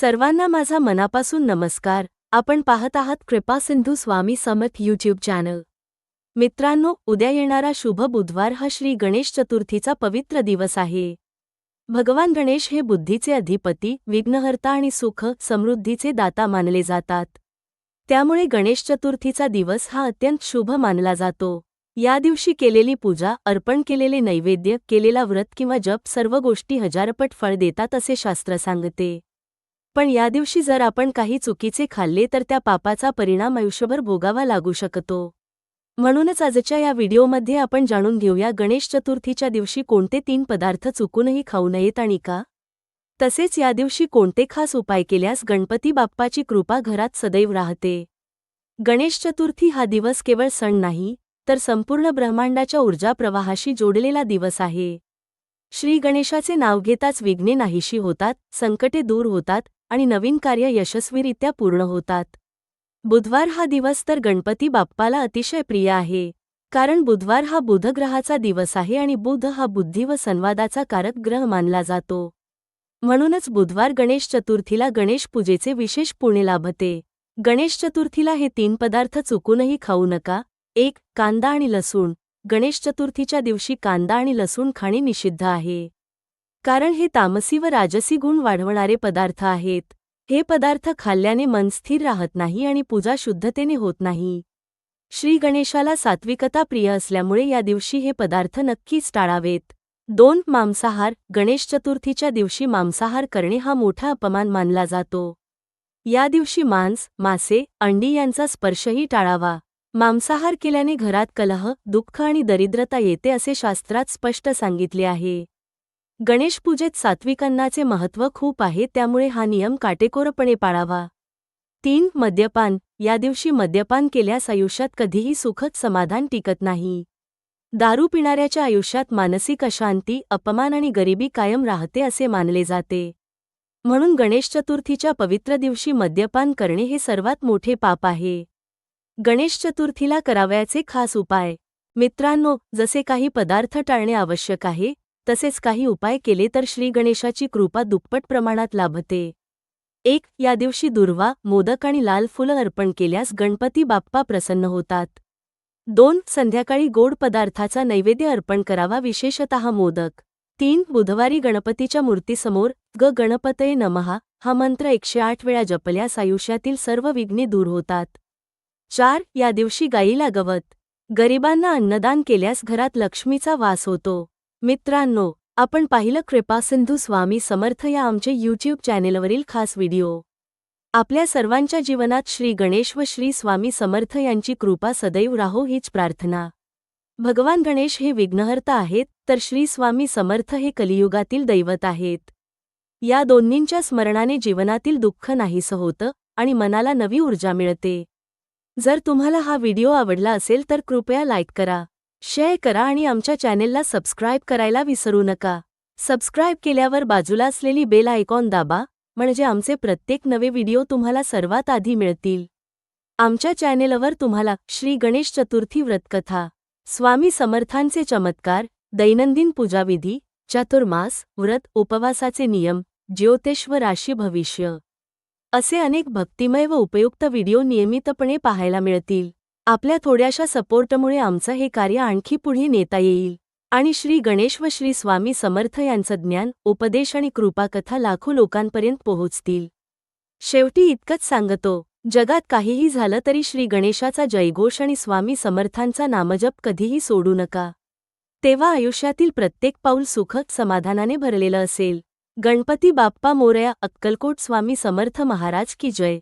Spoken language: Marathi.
सर्वांना माझा मनापासून नमस्कार. आपण पाहत आहात कृपा सिंधू स्वामी समर्थ यूट्यूब चॅनल मित्रांनो उद्या येणारा शुभ बुधवार हा श्री गणेश चतुर्थीचा पवित्र दिवस आहे. भगवान गणेश हे बुद्धीचे अधिपती विघ्नहर्ता आणि सुख समृद्धीचे दाता मानले जातात. त्यामुळे गणेश चतुर्थीचा दिवस हा अत्यंत शुभ मानला जातो. या दिवशी केलेली पूजा अर्पण केलेले नैवेद्य केलेला व्रत किंवा जप सर्व गोष्टी हजारपट फळ देतात असे शास्त्र सांगते. पण या दिवशी जर आपण काही चुकीचे खाल्ले तर त्या पापाचा परिणाम आयुष्यभर भोगावा लागू शकतो. म्हणूनच आजच्या या व्हिडिओमध्ये आपण जाणून घेऊया गणेश चतुर्थीच्या दिवशी कोणते तीन पदार्थ चुकूनही खाऊ नयेत आणि का? तसेच या दिवशी कोणते खास उपाय केल्यास गणपती बाप्पाची कृपा घरात सदैव राहते? गणेश चतुर्थी हा दिवस केवळ सण नाही तर संपूर्ण ब्रह्मांडाच्या ऊर्जा प्रवाहाशी जोडलेला दिवस आहे. श्री गणेशाचे नाव घेताच विघ्ने नाहीशी होतात संकटे दूर होतात आणि नवीन कार्य यशस्वीरित्या पूर्ण होतात. बुधवार हा दिवस तर गणपती बाप्पाला अतिशय प्रिय आहे कारण बुधवार हा बुधग्रहाचा दिवस आहे आणि बुध हा बुद्धी व संवादाचा कारक ग्रह मानला जातो. म्हणूनच बुधवार गणेश चतुर्थीला गणेश पूजेचे विशेष पुणे लाभते. गणेश चतुर्थीला हे तीन पदार्थ चुकूनही खाऊ नका एक कांदा आणि लसूण. गणेश चतुर्थीच्या दिवशी कांदा आणि लसूण खाणे निषिद्ध आहे. कारण हे तामसी व राजसी गुण वाढवणारे पदार्थ आहेत. हे पदार्थ खाल्ल्याने मन स्थिर राहत नाही आणि पूजा शुद्धतेने होत नाही. श्री गणेशाला सात्विकता प्रिय असल्यामुळे या दिवशी हे पदार्थ नक्कीच टाळावेत. दोन मांसाहार गणेश चतुर्थीच्या दिवशी मांसाहार करणे हा मोठा अपमान मानला जातो. या दिवशी मांस मासे अंडी यांचा स्पर्शही टाळावा. मांसाहार केल्याने घरात कलह दुःख आणि दरिद्रता येते असे शास्त्रात स्पष्ट सांगितले आहे. गणेश पूजेत सात्विक अन्नाचे महत्त्व खूप आहे त्यामुळे हा नियम काटेकोरपणे पाळावा. तीन मद्यपान. या दिवशी मद्यपान केल्यास आयुष्यात कधीही सुखद समाधान टिकत नाही. दारू पिणाऱ्याच्या आयुष्यात मानसिक अशांती अपमान आणि गरिबी कायम राहते असे मानले जाते. म्हणून गणेश चतुर्थीच्या पवित्र दिवशी मद्यपान करणे हे सर्वात मोठे पाप आहे. गणेश चतुर्थीला करावयाचे खास उपाय. मित्रांनो जसे काही पदार्थ टाळणे आवश्यक आहे तसेच काही उपाय केले तर श्री गणेशाची कृपा दुप्पट प्रमाणात लाभते. एक या दिवशी दुर्वा मोदक आणि लाल फुलं अर्पण केल्यास गणपती बाप्पा प्रसन्न होतात. दोन संध्याकाळी गोड पदार्थाचा नैवेद्य अर्पण करावा विशेषतः मोदक. तीन बुधवारी गणपतीच्या मूर्तीसमोर ग गणपतये नमहा हा मंत्र एकशे आठ वेळा जपल्यास आयुष्यातील सर्व विघ्ने दूर होतात. चार या दिवशी गाईला गवत गरिबांना अन्नदान केल्यास घरात लक्ष्मीचा वास होतो. मित्रांनो आपण पाहिलं कृपासिंधू स्वामी समर्थ या आमचे यूट्यूब चॅनेलवरील खास व्हिडिओ आपल्या सर्वांच्या जीवनात श्री गणेश व श्री स्वामी समर्थ यांची कृपा सदैव राहो हीच प्रार्थना. भगवान गणेश हे विघ्नहर्ता आहेत तर श्री स्वामी समर्थ हे कलियुगातील दैवत आहेत. या दोन्हींच्या स्मरणाने जीवनातील दुःख नाहीसं होतं आणि मनाला नवी ऊर्जा मिळते. जर तुम्हाला हा व्हिडिओ आवडला असेल तर कृपया लाईक करा. शेअर करा आणि आमच्या चॅनेलला सबस्क्राईब करायला विसरू नका. सबस्क्राईब केल्यावर बाजूला असलेली बेल आयकॉन दाबा म्हणजे आमचे प्रत्येक नवे व्हिडिओ तुम्हाला सर्वात आधी मिळतील. आमच्या चॅनेलवर तुम्हाला श्री गणेश चतुर्थी व्रतकथा स्वामी समर्थांचे चमत्कार दैनंदिन पूजाविधी चातुर्मास व्रत उपवासाचे नियम ज्योतिष व राशी भविष्य असे अनेक भक्तिमय व उपयुक्त व्हिडिओ नियमितपणे पाहायला मिळतील. आपल्या थोड्याशा सपोर्टमुळे आमचं हे कार्य आणखी पुढे नेता येईल. आणि श्री गणेश व श्री स्वामी समर्थ यांचं ज्ञान उपदेश आणि कृपाकथा लाखो लोकांपर्यंत पोहोचतील. शेवटी इतकंच सांगतो जगात काहीही झालं तरी श्री गणेशाचा जयघोष आणि स्वामी समर्थांचा नामजप कधीही सोडू नका. तेव्हा आयुष्यातील प्रत्येक पाऊल सुखद समाधानाने भरलेलं असेल. गणपती बाप्पा मोरया अक्कलकोट स्वामी समर्थ महाराज की जय.